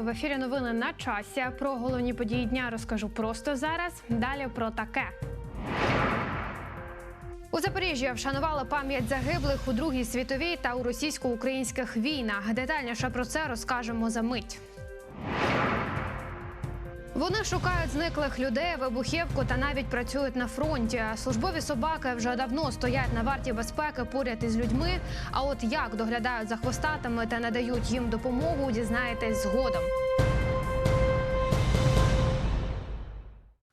В ефірі. Новини на часі. Про головні події дня розкажу просто зараз. Далі про таке. У Запоріжжі вшанували пам'ять загиблих у Другій світовій та у російсько-українських війнах. Детальніше про це розкажемо за мить. Вони шукають зниклих людей, вибухівку та навіть працюють на фронті. Службові собаки вже давно стоять на варті безпеки поряд із людьми. А от як доглядають за хвостатами та надають їм допомогу, дізнаєтесь згодом.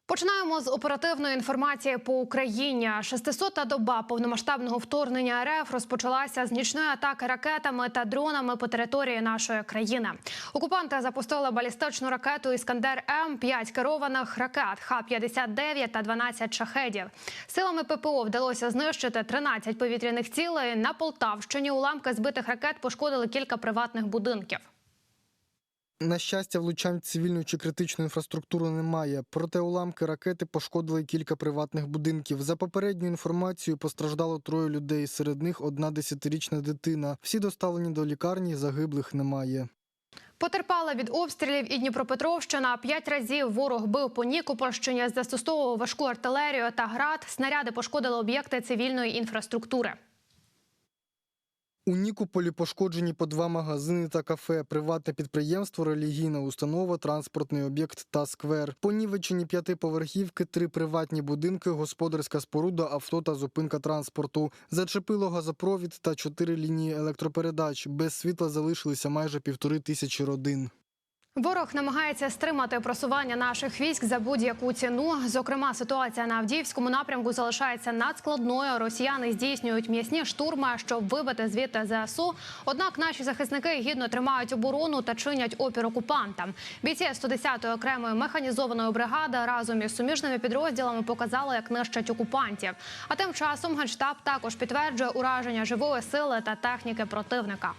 Починаємо з оперативної інформації по Україні. 600-та доба повномасштабного вторгнення РФ розпочалася з нічної атаки ракетами та дронами по території нашої країни. Окупанти запустили балістичну ракету Іскандер М, 5 керованих ракет Х-59 та 12 шахедів. Силами ППО вдалося знищити 13 повітряних цілей. На Полтавщині уламки збитих ракет пошкодили кілька приватних будинків. На щастя, влучань в цивільну чи критичну інфраструктуру немає. Проте уламки ракети пошкодили кілька приватних будинків. За попередньою інформацією постраждало троє людей. Серед них одна десятирічна дитина. Всі доставлені до лікарні, загиблих немає. Потерпала від обстрілів і Дніпропетровщина. П'ять разів ворог бив по Нікопольщині, застосовував важку артилерію та град. Снаряди пошкодили об'єкти цивільної інфраструктури. У Нікополі пошкоджені по два магазини та кафе, приватне підприємство, релігійна установа, транспортний об'єкт та сквер. Понівечені п'ятиповерхівки, три приватні будинки, господарська споруда, авто та зупинка транспорту. Зачепило газопровід та чотири лінії електропередач. Без світла залишилися майже півтори тисячі родин. Ворог намагається стримати просування наших військ за будь-яку ціну. Зокрема, ситуація на Авдіївському напрямку залишається надскладною. Росіяни здійснюють м'ясні штурми, щоб вибити звідти ЗСУ. Однак наші захисники гідно тримають оборону та чинять опір окупантам. Бійці 110-ї окремої механізованої бригади разом із суміжними підрозділами показали, як нищать окупантів. А тим часом генштаб також підтверджує ураження живої сили та техніки противника.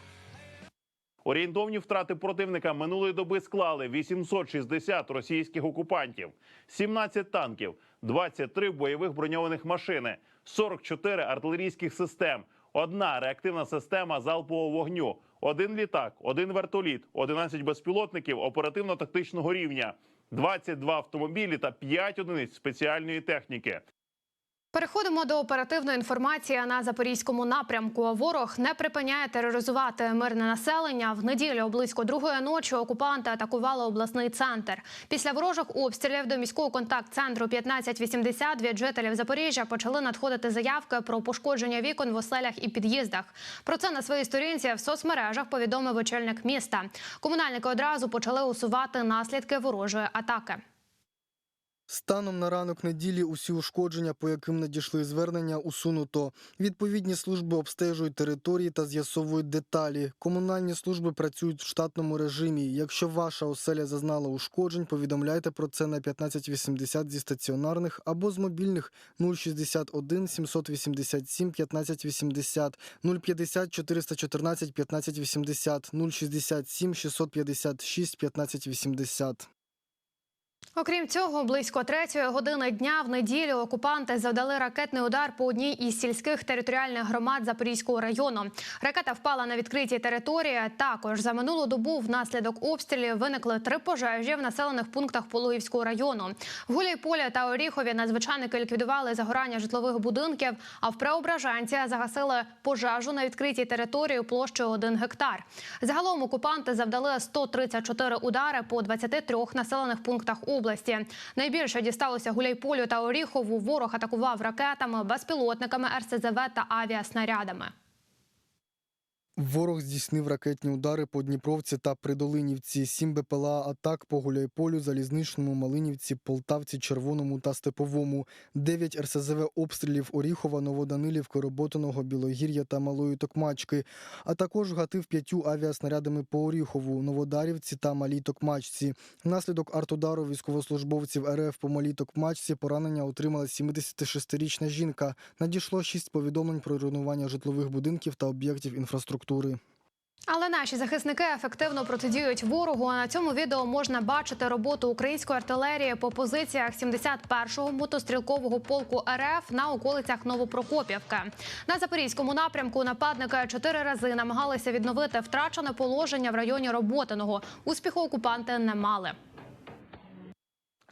Орієнтовні втрати противника минулої доби склали 860 російських окупантів, 17 танків, 23 бойових броньованих машини, 44 артилерійських систем, одна реактивна система залпового вогню, один літак, один вертоліт, 11 безпілотників оперативно-тактичного рівня, 22 автомобілі та 5 одиниць спеціальної техніки. Переходимо до оперативної інформації на запорізькому напрямку. Ворог не припиняє тероризувати мирне населення. В неділю близько другої ночі окупанти атакували обласний центр. Після ворожих обстрілів до міського контакт-центру 1580 від жителів Запоріжжя почали надходити заявки про пошкодження вікон в оселях і під'їздах. Про це на своїй сторінці в соцмережах повідомив очільник міста. Комунальники одразу почали усувати наслідки ворожої атаки. Станом на ранок неділі усі ушкодження, по яким надійшли звернення, усунуто. Відповідні служби обстежують території та з'ясовують деталі. Комунальні служби працюють в штатному режимі. Якщо ваша оселя зазнала ушкоджень, повідомляйте про це на 1580 зі стаціонарних або з мобільних 061 787 1580, 050 414 1580, 067 656 1580. Окрім цього, близько третьої години дня в неділю окупанти завдали ракетний удар по одній із сільських територіальних громад Запорізького району. Ракета впала на відкритій території. Також за минулу добу внаслідок обстрілів виникли три пожежі в населених пунктах Пологівського району. В Гуляйполі та Оріхові надзвичайники ліквідували загорання житлових будинків. А в Преображенці загасили пожежу на відкритій території площею 1 гектар. Загалом окупанти завдали 134 удари по 23 населених пунктах області. Найбільше дісталося Гуляйполю та Оріхову. Ворог атакував ракетами, безпілотниками, РСЗВ та авіаснарядами. Ворог здійснив ракетні удари по Дніпровці та Придолинівці, сім БПЛА атак по Гуляйполю, Залізничному, Малинівці, Полтавці, Червоному та Степовому, дев'ять РСЗВ обстрілів Оріхова, Новоданилівки, Роботиного, Білогір'я та Малої Токмачки, а також гатив п'ятью авіаснарядами по Оріхову, Новодарівці та Малій Токмачці. Внаслідок артудару військовослужбовців РФ по Малій Токмачці поранення отримала 76-річна жінка. Надійшло шість повідомлень про руйнування житлових будинків та об'єктів інфраструктури. Але наші захисники ефективно протидіють ворогу. На цьому відео можна бачити роботу української артилерії по позиціях 71-го мотострілкового полку РФ на околицях Новопрокопівки. На запорізькому напрямку нападники чотири рази намагалися відновити втрачене положення в районі Роботиного. Успіху окупанти не мали.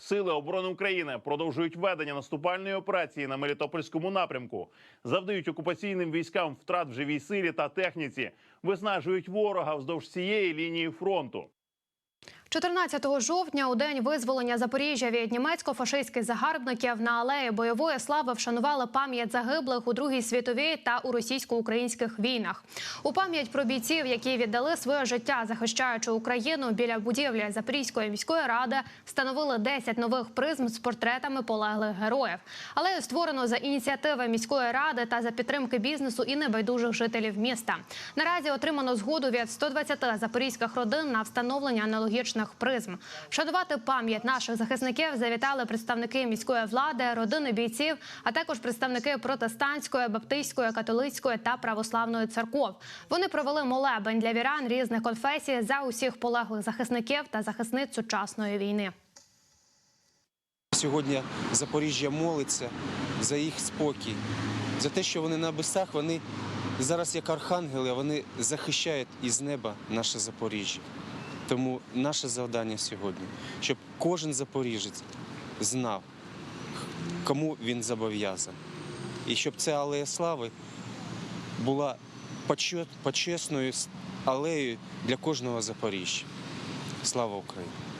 Сили оборони України продовжують ведення наступальної операції на Мелітопольському напрямку, завдають окупаційним військам втрат в живій силі та техніці, виснажують ворога вздовж цієї лінії фронту. 14 жовтня, у день визволення Запоріжжя від німецько-фашистських загарбників на алеї бойової слави вшанували пам'ять загиблих у Другій світовій та у російсько-українських війнах. У пам'ять про бійців, які віддали своє життя, захищаючи Україну біля будівлі Запорізької міської ради, встановили 10 нових призм з портретами полеглих героїв. Алею створено за ініціативи міської ради та за підтримки бізнесу і небайдужих жителів міста. Наразі отримано згоду від 120 запорізьких родин на встановлення аналогічних призм. Вшанувати пам'ять наших захисників завітали представники міської влади, родини бійців, а також представники протестантської, баптистської, католицької та православної церков. Вони провели молебень для вірян різних конфесій за усіх полеглих захисників та захисниць сучасної війни. Сьогодні Запоріжжя молиться за їх спокій, за те, що вони на небесах, вони зараз як архангели, вони захищають із неба наше Запоріжжя. Тому наше завдання сьогодні, щоб кожен запоріжець знав, кому він зобов'язаний. І щоб ця алея слави була почесною алеєю для кожного Запоріжжя. Слава Україні!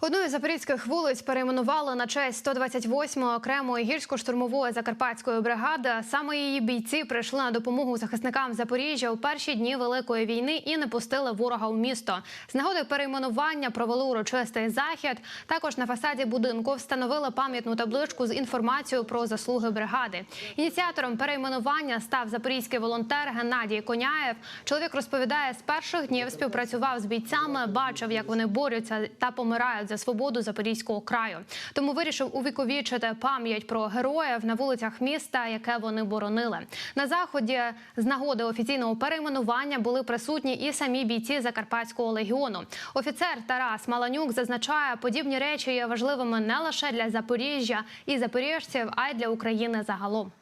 Одну із запорізьких вулиць перейменували на честь 128-ї окремої гірсько-штурмової закарпатської бригади. Саме її бійці прийшли на допомогу захисникам Запоріжжя у перші дні великої війни і не пустили ворога у місто. З нагоди перейменування провели урочистий захід. Також на фасаді будинку встановили пам'ятну табличку з інформацією про заслуги бригади. Ініціатором перейменування став запорізький волонтер Геннадій Коняєв. Чоловік розповідає, з перших днів співпрацював з бійцями, бачив, як вони борються та помирають за свободу запорізького краю. Тому вирішив увіковічити пам'ять про героїв на вулицях міста, яке вони боронили. На заході з нагоди офіційного перейменування були присутні і самі бійці Закарпатського легіону. Офіцер Тарас Маланюк зазначає, подібні речі є важливими не лише для Запоріжжя і запоріжців, а й для України загалом.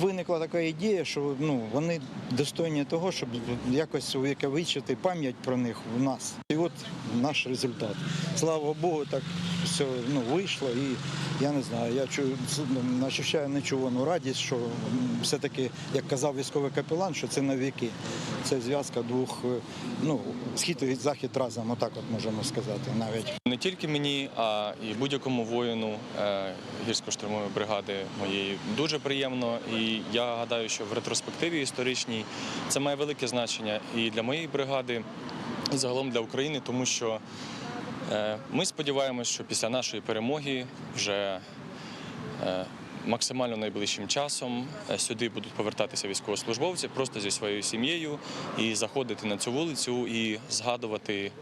Виникла така ідея, що ну, вони достойні того, щоб якось увіковічити пам'ять про них в нас. І от наш результат. Слава Богу, так все ну, вийшло. І я не знаю, я чую, ощущаю нечувану радість, що все-таки, як казав військовий капелан, що це навіки. Це зв'язка двох, е, ну, схід і захід разом, отак от можемо сказати навіть. Не тільки мені, а і будь-якому воїну е, гірсько-штурмової бригади моєї дуже приємно. І я гадаю, що в ретроспективі історичній це має велике значення і для моєї бригади, і загалом для України, тому що е, ми сподіваємося, що після нашої перемоги вже е, максимально найближчим часом е, сюди будуть повертатися військовослужбовці просто зі своєю сім'єю і заходити на цю вулицю і згадувати,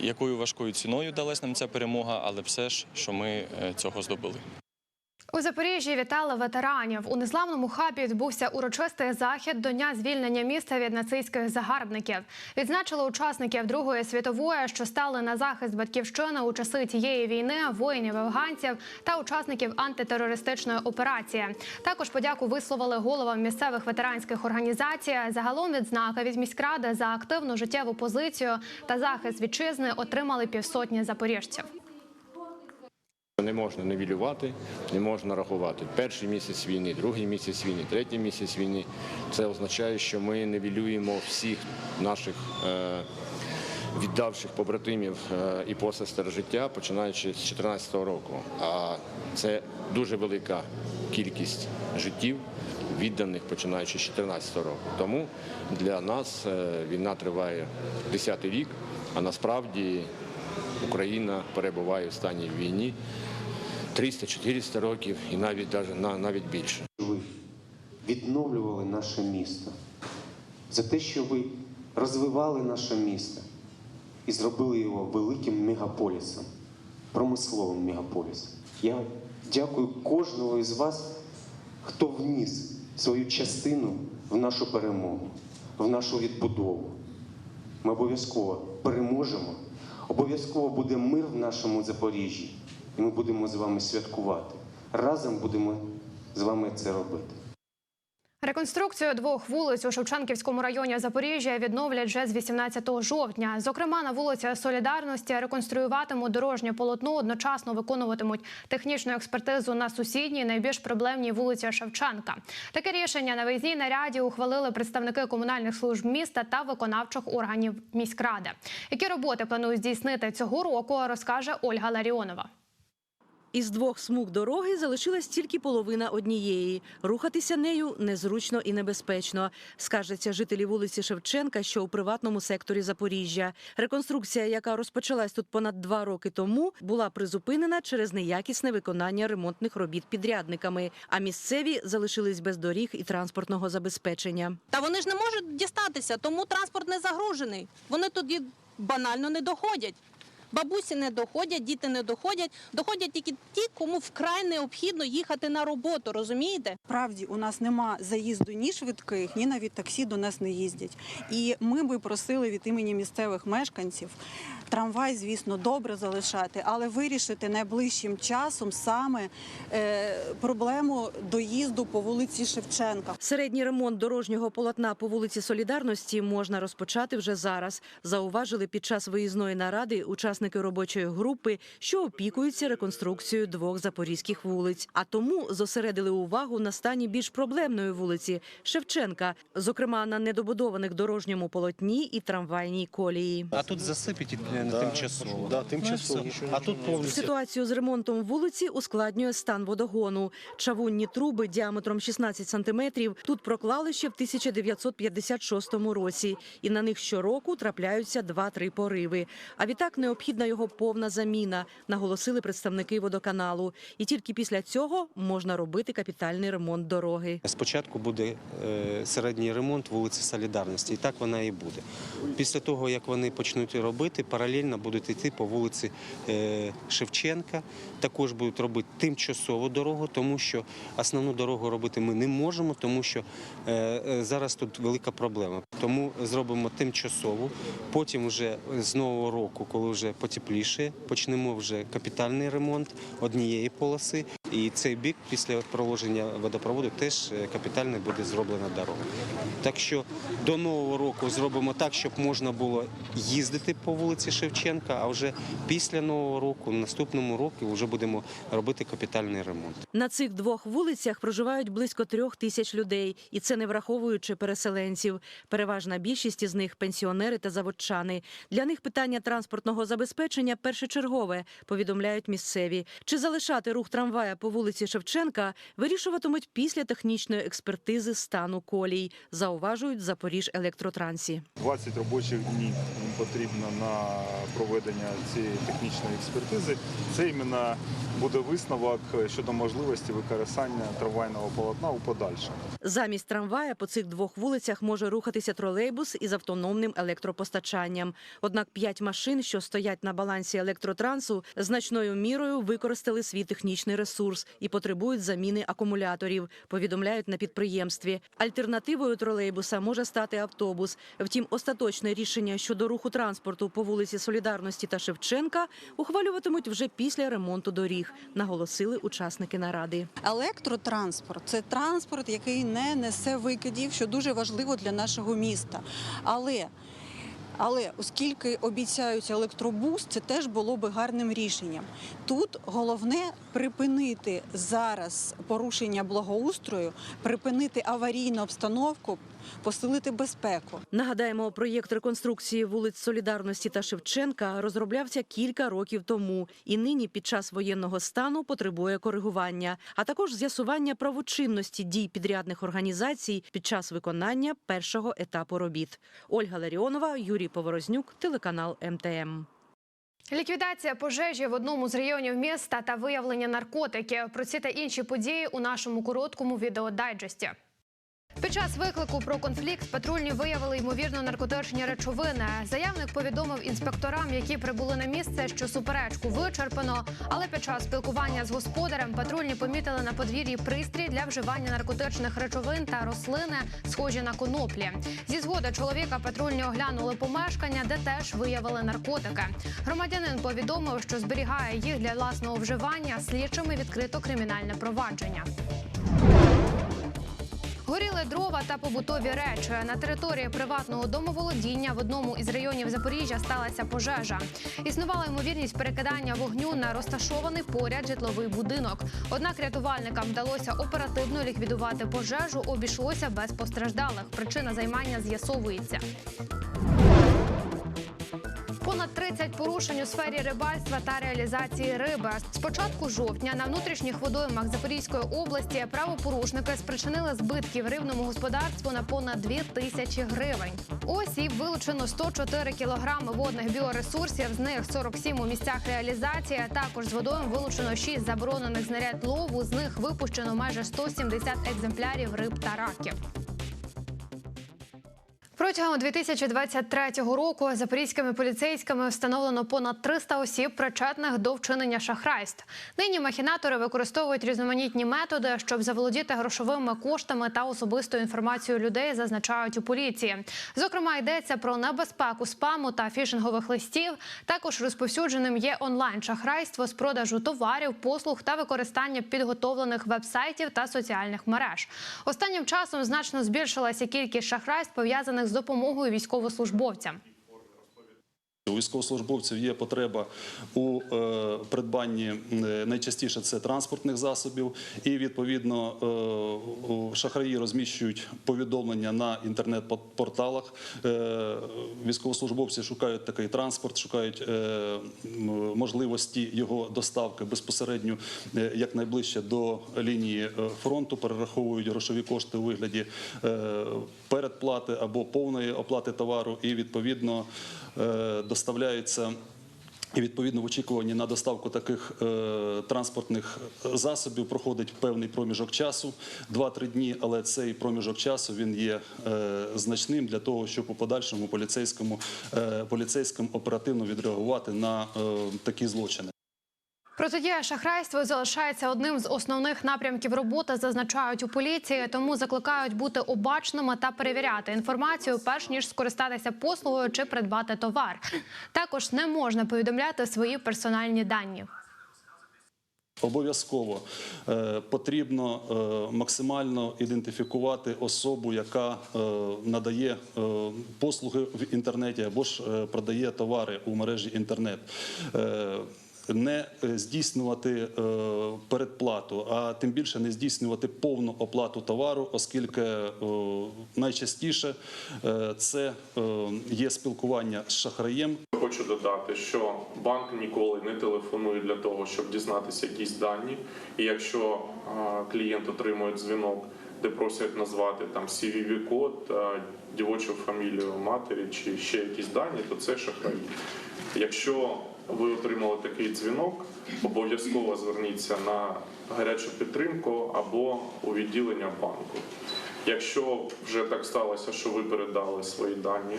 якою важкою ціною далась нам ця перемога, але все ж, що ми цього здобули. У Запоріжжі вітали ветеранів. У незламному хабі відбувся урочистий захід до дня звільнення міста від нацистських загарбників. Відзначили учасників Другої світової, що стали на захист батьківщини у часи тієї війни, воїнів афганців та учасників антитерористичної операції. Також подяку висловили головам місцевих ветеранських організацій. Загалом відзнака від міськради за активну життєву позицію та захист вітчизни отримали півсотні запоріжців. Не можна нівелювати, не можна рахувати. Перший місяць війни, другий місяць війни, третій місяць війни. Це означає, що ми нівелюємо всіх наших е, віддавших побратимів е, і посестер життя, починаючи з 2014 року. А це дуже велика кількість життів, відданих починаючи з 2014 року. Тому для нас е, війна триває 10-й рік, а насправді Україна перебуває в стані війни 300-400 років і навіть на- навіть більше. ви відновлювали наше місто, за те, що ви розвивали наше місто і зробили його великим мегаполісом, промисловим мегаполісом. Я дякую кожному із вас, хто вніс свою частину в нашу перемогу, в нашу відбудову. Ми обов'язково переможемо. Обов'язково буде мир в нашому Запоріжжі, і ми будемо з вами святкувати. Разом будемо з вами це робити. Реконструкцію двох вулиць у Шевченківському районі Запоріжжя відновлять вже з 18 жовтня. Зокрема, на вулиці Солідарності реконструюватимуть дорожнє полотно, одночасно виконуватимуть технічну експертизу на сусідній найбільш проблемній вулиці Шевченка. Таке рішення на виїзній наряді ухвалили представники комунальних служб міста та виконавчих органів міськради. Які роботи планують здійснити цього року, розкаже Ольга Ларіонова. Із двох смуг дороги залишилась тільки половина однієї. Рухатися нею незручно і небезпечно, скаржаться жителі вулиці Шевченка, що у приватному секторі Запоріжжя. Реконструкція, яка розпочалась тут понад два роки тому, була призупинена через неякісне виконання ремонтних робіт підрядниками. А місцеві залишились без доріг і транспортного забезпечення. Та вони ж не можуть дістатися, тому транспорт не загружений. Вони тоді банально не доходять. Бабусі не доходять, діти не доходять. Доходять тільки ті, кому вкрай необхідно їхати на роботу. Розумієте? Справді у нас нема заїзду ні швидких, ні навіть таксі до нас не їздять. І ми би просили від імені місцевих мешканців трамвай, звісно, добре залишати, але вирішити найближчим часом саме е, проблему доїзду по вулиці Шевченка. Середній ремонт дорожнього полотна по вулиці Солідарності можна розпочати вже зараз. Зауважили під час виїзної наради учасники робочої групи, що опікуються реконструкцією двох запорізьких вулиць. А тому зосередили увагу на стані більш проблемної вулиці Шевченка, зокрема на недобудованих дорожньому полотні і трамвайній колії. А тут засипить тимчасово. Да, тимчасово. А тут повністю. Ситуацію з ремонтом вулиці ускладнює стан водогону. Чавунні труби діаметром 16 сантиметрів тут проклали ще в 1956 році, і на них щороку трапляються 2-3 пориви. А відтак необхідна його повна заміна, наголосили представники водоканалу. І тільки після цього можна робити капітальний ремонт дороги. Спочатку буде е, середній ремонт вулиці Солідарності, і так вона і буде. Після того, як вони почнуть робити, паралельно будуть йти по вулиці е, Шевченка. Також будуть робити тимчасову дорогу, тому що основну дорогу робити ми не можемо, тому що е, зараз тут велика проблема. Тому зробимо тимчасову. Потім вже з нового року, коли вже потепліше, почнемо вже капітальний ремонт однієї полоси. І цей бік після проложення водопроводу теж е, капітально буде зроблена дорога. Так що до нового року зробимо так, щоб можна було їздити по вулиці Шевченка, а вже після нового року, наступному року, вже будемо робити капітальний ремонт. На цих двох вулицях проживають близько трьох тисяч людей, і це не враховуючи переселенців. Переважна більшість із них пенсіонери та заводчани. Для них питання транспортного забезпечення першочергове, повідомляють місцеві. Чи залишати рух трамвая по вулиці Шевченка вирішуватимуть після технічної експертизи стану колій, зауважують Запоріж електротрансі. 20 робочих днів потрібно на проведення цієї технічної експертизи. Це іменно буде висновок щодо можливості використання трамвайного полотна у подальшому. Замість трамвая по цих двох вулицях може рухатися тролейбус із автономним електропостачанням. Однак п'ять машин, що стоять на балансі електротрансу, значною мірою використали свій технічний ресурс і потребують заміни акумуляторів. Повідомляють на підприємстві. Альтернативою тролейбуса може стати автобус. Втім, остаточне рішення щодо руху транспорту по вулиці Солідарності та Шевченка ухвалюватимуть вже після ремонту доріг, наголосили учасники наради. Електротранспорт це транспорт, який не несе викидів, що дуже важливо для нашого міста. Але але оскільки обіцяють електробус, це теж було би гарним рішенням. Тут головне припинити зараз порушення благоустрою, припинити аварійну обстановку, посилити безпеку. Нагадаємо, проєкт реконструкції вулиць Солідарності та Шевченка розроблявся кілька років тому, і нині під час воєнного стану потребує коригування, а також з'ясування правочинності дій підрядних організацій під час виконання першого етапу робіт. Ольга Ларіонова, Юрій Поворознюк, телеканал МТМ. Ліквідація пожежі в одному з районів міста та виявлення наркотиків. Про ці та інші події у нашому короткому відеодайджесті. Під час виклику про конфлікт патрульні виявили ймовірно наркотичні речовини. Заявник повідомив інспекторам, які прибули на місце, що суперечку вичерпано. Але під час спілкування з господарем патрульні помітили на подвір'ї пристрій для вживання наркотичних речовин та рослини, схожі на коноплі. Зі згоди чоловіка патрульні оглянули помешкання, де теж виявили наркотики. Громадянин повідомив, що зберігає їх для власного вживання. Слідчими відкрито кримінальне провадження. Горіли дрова та побутові речі. На території приватного домоволодіння в одному із районів Запоріжжя сталася пожежа. Існувала ймовірність перекидання вогню на розташований поряд житловий будинок. Однак рятувальникам вдалося оперативно ліквідувати пожежу. Обійшлося без постраждалих. Причина займання з'ясовується. Понад 30 порушень у сфері рибальства та реалізації риби. З початку жовтня на внутрішніх водоймах Запорізької області правопорушники спричинили збитків рибному господарству на понад 2 тисячі гривень. Осіб вилучено 104 кілограми водних біоресурсів, з них 47 у місцях реалізації. Також з водойм вилучено 6 заборонених знаряд лову. З них випущено майже 170 екземплярів риб та раків. Протягом 2023 року запорізькими поліцейськими встановлено понад 300 осіб, причетних до вчинення шахрайств. Нині махінатори використовують різноманітні методи, щоб заволодіти грошовими коштами та особистою інформацією людей, зазначають у поліції. Зокрема, йдеться про небезпеку спаму та фішингових листів. Також розповсюдженим є онлайн шахрайство з продажу товарів, послуг та використання підготовлених вебсайтів та соціальних мереж. Останнім часом значно збільшилася кількість шахрайств пов'язаних з допомогою військовослужбовцям. У військовослужбовців є потреба у е, придбанні е, найчастіше це транспортних засобів, і відповідно е, шахраї розміщують повідомлення на інтернет-порталах. Військовослужбовці шукають такий транспорт, шукають можливості його доставки безпосередньо якнайближче до лінії фронту, перераховують грошові кошти у вигляді передплати або повної оплати товару, і відповідно е, доставляються. І відповідно в очікуванні на доставку таких е, транспортних засобів проходить певний проміжок часу 2-3 дні, але цей проміжок часу він є е, значним для того, щоб у подальшому поліцейському е, поліцейським оперативно відреагувати на е, такі злочини. Протидія шахрайству залишається одним з основних напрямків роботи, зазначають у поліції. Тому закликають бути обачними та перевіряти інформацію, перш ніж скористатися послугою чи придбати товар. Також не можна повідомляти свої персональні дані. Обов'язково е, потрібно е, максимально ідентифікувати особу, яка е, надає послуги в інтернеті або ж продає товари у мережі інтернет. Е, не е, здійснювати е, передплату, а тим більше не здійснювати повну оплату товару, оскільки е, найчастіше це є спілкування з шахраєм, Хочу додати, що банк ніколи не телефонує для того, щоб дізнатися якісь дані. І якщо клієнт отримує дзвінок, де просять назвати там CVV-код, дівочу фамілію матері чи ще якісь дані, то це шахраї. Якщо ви отримали такий дзвінок, обов'язково зверніться на гарячу підтримку або у відділення банку. Якщо вже так сталося, що ви передали свої дані,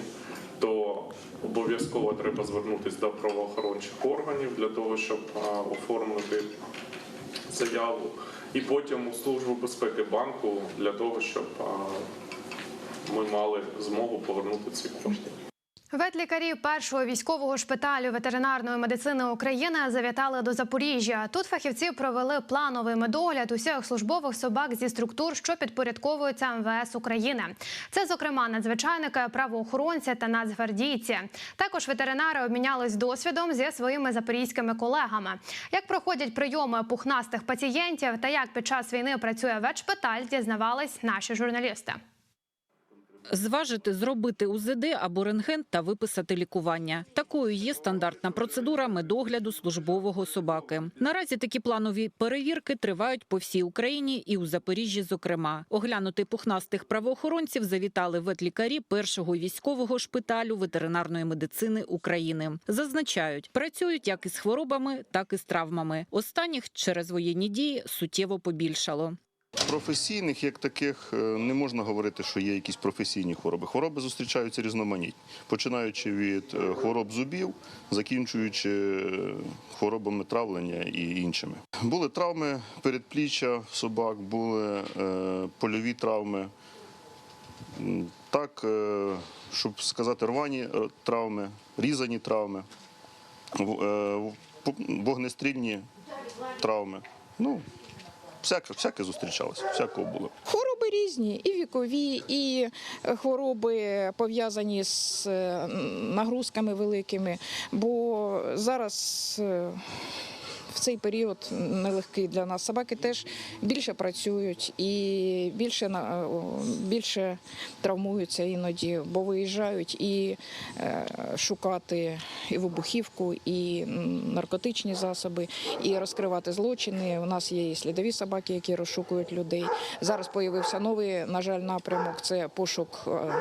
то обов'язково треба звернутися до правоохорончих органів для того, щоб оформити заяву, і потім у службу безпеки банку для того, щоб ми мали змогу повернути ці кошти. Ветлікарі першого військового шпиталю ветеринарної медицини України завітали до Запоріжжя. Тут фахівці провели плановий медогляд усіх службових собак зі структур, що підпорядковуються МВС України. Це, зокрема, надзвичайники, правоохоронці та нацгвардійці. Також ветеринари обмінялись досвідом зі своїми запорізькими колегами. Як проходять прийоми пухнастих пацієнтів та як під час війни працює ветшпиталь, дізнавались наші журналісти. Зважити, зробити УЗД або рентген та виписати лікування. Такою є стандартна процедура медогляду службового собаки. Наразі такі планові перевірки тривають по всій Україні і у Запоріжжі. Зокрема, оглянути пухнастих правоохоронців завітали ветлікарі першого військового шпиталю ветеринарної медицини України. Зазначають, працюють як із хворобами, так і з травмами. Останніх через воєнні дії суттєво побільшало. Професійних, як таких, е, не можна говорити, що є якісь професійні хвороби. Хвороби зустрічаються різноманітні, починаючи від е, хвороб зубів, закінчуючи е, хворобами травлення і іншими. Були травми передпліччя собак, були польові травми. Так, щоб сказати, рвані травми, різані травми, вогнестрільні травми. Ну, всяке, всяке зустрічалося, всякого було. Хвороби різні, і вікові, і хвороби пов'язані з е, нагрузками великими. Бо зараз е, в цей період нелегкий для нас. Собаки теж більше працюють і більше більше травмуються іноді, бо виїжджають і е, шукати і вибухівку, і наркотичні засоби, і розкривати злочини. У нас є і слідові собаки, які розшукують людей. Зараз появився новий, на жаль, напрямок це пошук е,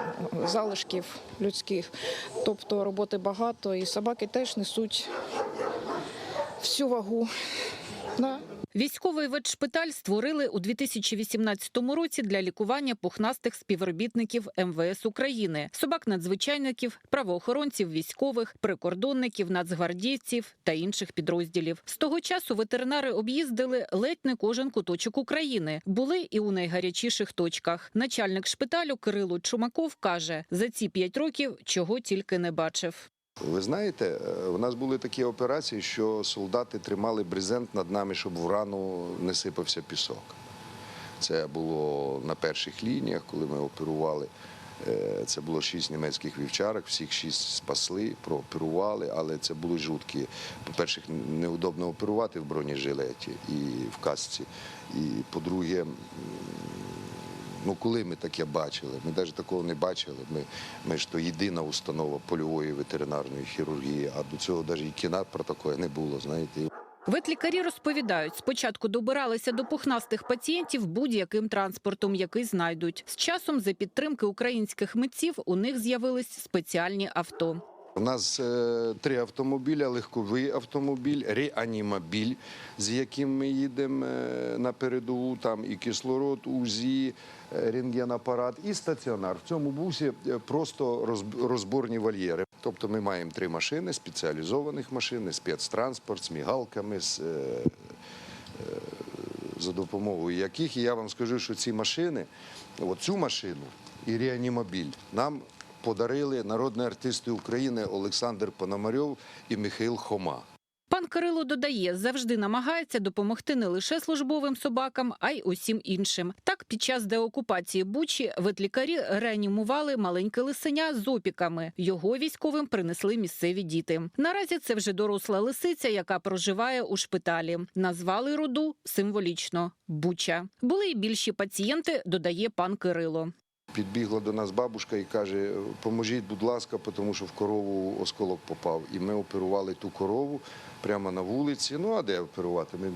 залишків людських. Тобто роботи багато, і собаки теж несуть всю вагу. Да. Військовий ветшпиталь створили у 2018 році для лікування пухнастих співробітників МВС України, собак-надзвичайників, правоохоронців, військових, прикордонників, нацгвардійців та інших підрозділів. З того часу ветеринари об'їздили ледь не кожен куточок України. Були і у найгарячіших точках. Начальник шпиталю Кирило Чумаков каже: за ці п'ять років чого тільки не бачив. Ви знаєте, е, у нас були такі операції, що солдати тримали брезент над нами, щоб в рану не сипався пісок. Це було на перших лініях, коли ми оперували. Е, Це було шість німецьких вівчарок, всіх шість спасли, прооперували, але це були жуткі. По-перше, неудобно оперувати в бронежилеті і в касці. І по-друге, ну коли ми таке бачили? Ми навіть такого не бачили. Ми, ми ж то єдина установа польової ветеринарної хірургії, а до цього навіть і кіна про таке не було, знаєте. Ветлікарі розповідають, спочатку добиралися до пухнастих пацієнтів будь-яким транспортом, який знайдуть. З часом, за підтримки українських митців, у них з'явились спеціальні авто. У нас е, три автомобіля: легковий автомобіль, реанімобіль, з яким ми їдемо е, на передову. Там і кислород, УЗІ, рентгенапарат, і стаціонар. В цьому бусі е, просто розб- розборні вольєри. Тобто ми маємо три машини, спеціалізованих машини, спецтранспорт з мігалками, з, е, е, за допомогою яких і я вам скажу, що ці машини, оцю машину і реанімобіль нам подарили народні артисти України Олександр Пономарьов і Михайло Хома. Кирило додає, завжди намагається допомогти не лише службовим собакам, а й усім іншим. Так, під час деокупації Бучі ветлікарі реанімували маленьке лисеня з опіками. Його військовим принесли місцеві діти. Наразі це вже доросла лисиця, яка проживає у шпиталі. Назвали роду символічно Буча. Були й більші пацієнти, додає пан Кирило. Підбігла до нас бабушка і каже: поможіть, будь ласка, тому що в корову осколок попав. І ми оперували ту корову прямо на вулиці. Ну а де оперувати? Ми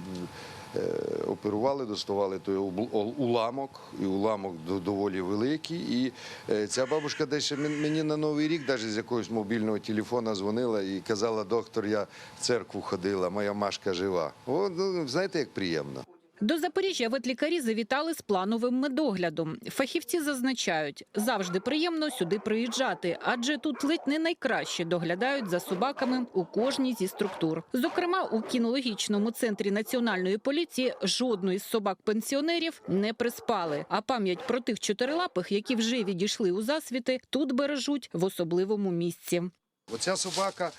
е, оперували, доставали той уламок, і уламок доволі великий. І е, ця бабушка десь мені на Новий рік, навіть з якогось мобільного телефона дзвонила і казала: доктор, я в церкву ходила, моя Машка жива. О, ну, знаєте, як приємно. До Запоріжжя ветлікарі завітали з плановим медоглядом. Фахівці зазначають, завжди приємно сюди приїжджати, адже тут ледь не найкраще доглядають за собаками у кожній зі структур. Зокрема, у кінологічному центрі національної поліції жодної з собак-пенсіонерів не приспали. А пам'ять про тих чотирилапих, які вже відійшли у засвіти, тут бережуть в особливому місці. Оця собака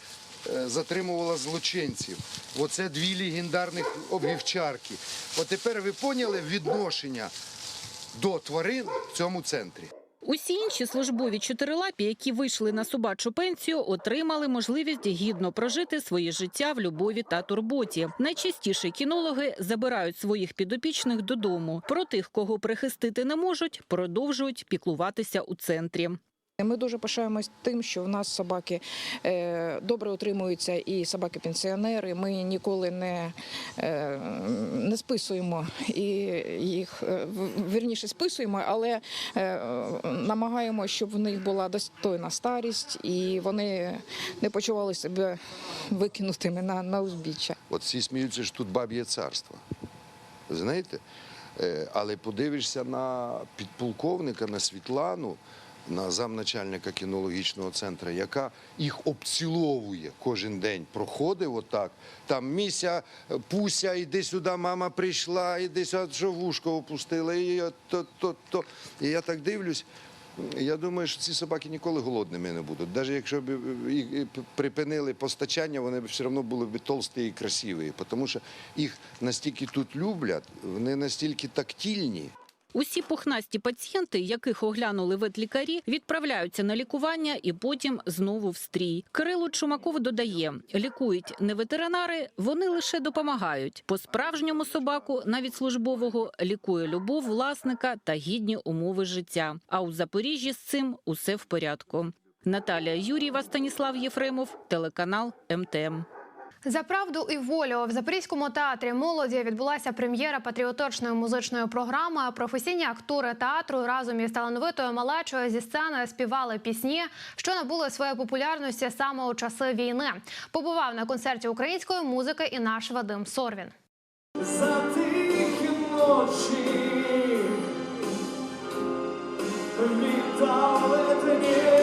затримувала злочинців. Оце дві легендарних обвівчарки. От тепер ви поняли відношення до тварин в цьому центрі. Усі інші службові чотирилапі, які вийшли на собачу пенсію, отримали можливість гідно прожити своє життя в любові та турботі. Найчастіше кінологи забирають своїх підопічних додому. Про тих, кого прихистити не можуть, продовжують піклуватися у центрі. Ми дуже пишаємось тим, що в нас собаки е, добре утримуються і собаки-пенсіонери. Ми ніколи не, е, не списуємо і їх е, вірніше списуємо, але намагаємося, щоб в них була достойна старість і вони не почували себе викинутими на, на узбіччя. От всі сміються, що тут баб'є царство. Знаєте, Але подивишся на підполковника, на Світлану, на замначальника кінологічного центру, яка їх обціловує кожен день, проходить отак. Там міся, пуся, іди сюди, мама прийшла, іди сюди, що вушко опустила, і то, то, то. І я так дивлюсь. Я думаю, що ці собаки ніколи голодними не будуть. Навіть якщо б їх припинили постачання, вони б все одно були б толсті і красиві, тому що їх настільки тут люблять, вони настільки тактильні. Усі пухнасті пацієнти, яких оглянули ветлікарі, відправляються на лікування і потім знову в стрій. Кирило Чумаков додає: лікують не ветеринари, вони лише допомагають. По справжньому собаку, навіть службового, лікує любов власника та гідні умови життя. А у Запоріжжі з цим усе в порядку. Наталія Юрієва, Станіслав Єфремов, телеканал МТМ. За правду і волю в Запорізькому театрі молоді відбулася прем'єра патріотичної музичної програми. Професійні актори театру разом із талановитою малечою зі сцени співали пісні, що набули своєї популярності саме у часи війни. Побував на концерті української музики і наш Вадим Сорвін. За тихі ночі літали дні,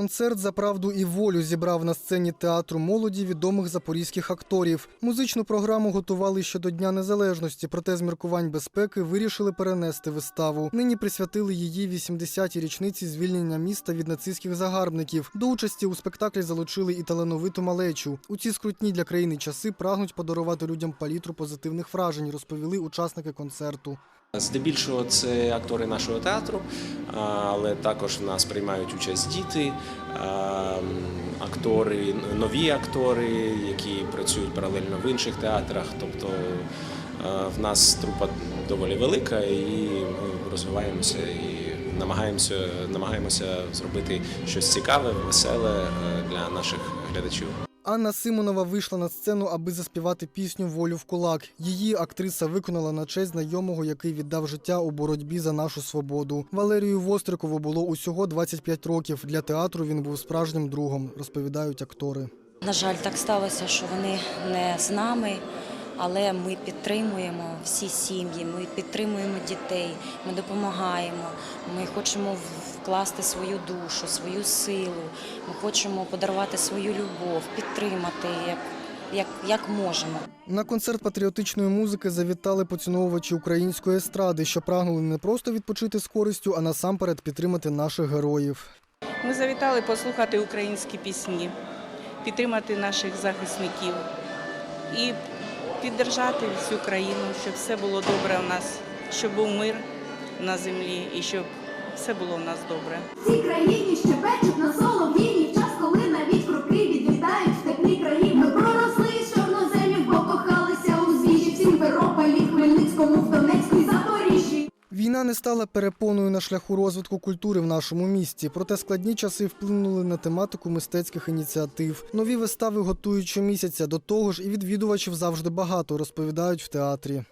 Концерт за правду і волю зібрав на сцені театру молоді відомих запорізьких акторів. Музичну програму готували ще до Дня Незалежності, проте з міркувань безпеки вирішили перенести виставу. Нині присвятили її 80-й річниці звільнення міста від нацистських загарбників. До участі у спектаклі залучили і талановиту малечу. У ці скрутні для країни часи прагнуть подарувати людям палітру позитивних вражень, розповіли учасники концерту. Здебільшого це актори нашого театру, але також в нас приймають участь діти, актори, нові актори, які працюють паралельно в інших театрах. Тобто в нас трупа доволі велика, і ми розвиваємося і намагаємося, намагаємося зробити щось цікаве, веселе е, для наших глядачів. Анна Симонова вийшла на сцену, аби заспівати пісню Волю в кулак. Її актриса виконала на честь знайомого, який віддав життя у боротьбі за нашу свободу. Валерію Вострикову було усього 25 років. Для театру він був справжнім другом, розповідають актори. На жаль, так сталося, що вони не з нами, але ми підтримуємо всі сім'ї, ми підтримуємо дітей, ми допомагаємо. Ми хочемо вкласти свою душу, свою силу. Ми хочемо подарувати свою любов, підтримати як, як, як можемо. На концерт патріотичної музики завітали поціновувачі української естради, що прагнули не просто відпочити з користю, а насамперед підтримати наших героїв. Ми завітали послухати українські пісні, підтримати наших захисників і піддержати всю країну, щоб все було добре у нас, щоб був мир на землі і щоб все було у нас добре. В цій країні щебечуть на солов'їні Війна не стала перепоною на шляху розвитку культури в нашому місті, проте складні часи вплинули на тематику мистецьких ініціатив. Нові вистави готують щомісяця. До того ж, і відвідувачів завжди багато, розповідають в театрі.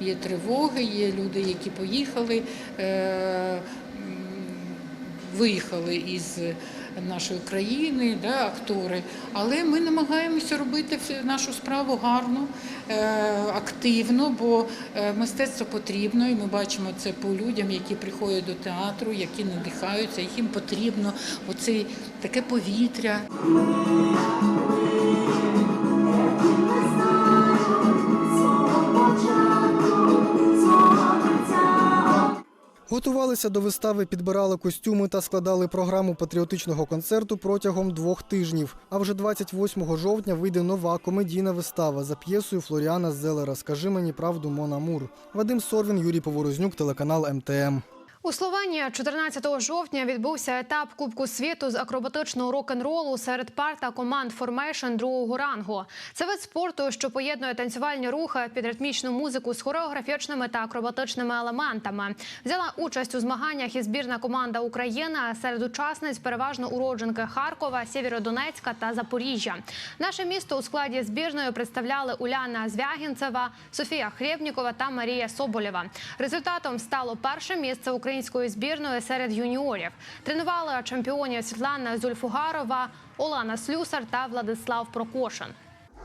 Є тривоги, є люди, які поїхали, е, виїхали із нашої країни, да, актори. Але ми намагаємося робити нашу справу гарно, е, активно, бо е, мистецтво потрібно, і ми бачимо це по людям, які приходять до театру, які надихаються, їм потрібно оцей таке повітря. Готувалися до вистави, підбирали костюми та складали програму патріотичного концерту протягом двох тижнів. А вже 28 жовтня вийде нова комедійна вистава за п'єсою Флоріана Зелера Скажи мені правду, Мон Амур. Вадим Сорвін, Юрій Поворознюк, телеканал МТМ. У Словенії 14 жовтня відбувся етап Кубку світу з акробатичного рок-н-ролу серед пар та команд формейшн другого рангу. Це вид спорту, що поєднує танцювальні рухи під ритмічну музику з хореографічними та акробатичними елементами. Взяла участь у змаганнях і збірна команда України серед учасниць переважно уродженки Харкова, Сєвєродонецька та Запоріжжя. Наше місто у складі збірної представляли Уляна Звягінцева, Софія Хлєбнікова та Марія Соболєва. Результатом стало перше місце України українською збірною серед юніорів. Тренували чемпіонів Світлана Зульфугарова, Олана Слюсар та Владислав Прокошин.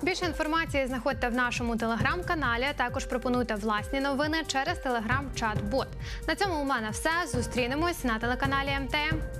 Більше інформації знаходьте в нашому телеграм-каналі. Також пропонуйте власні новини через телеграм-чат-бот. На цьому у мене все. Зустрінемось на телеканалі МТМ.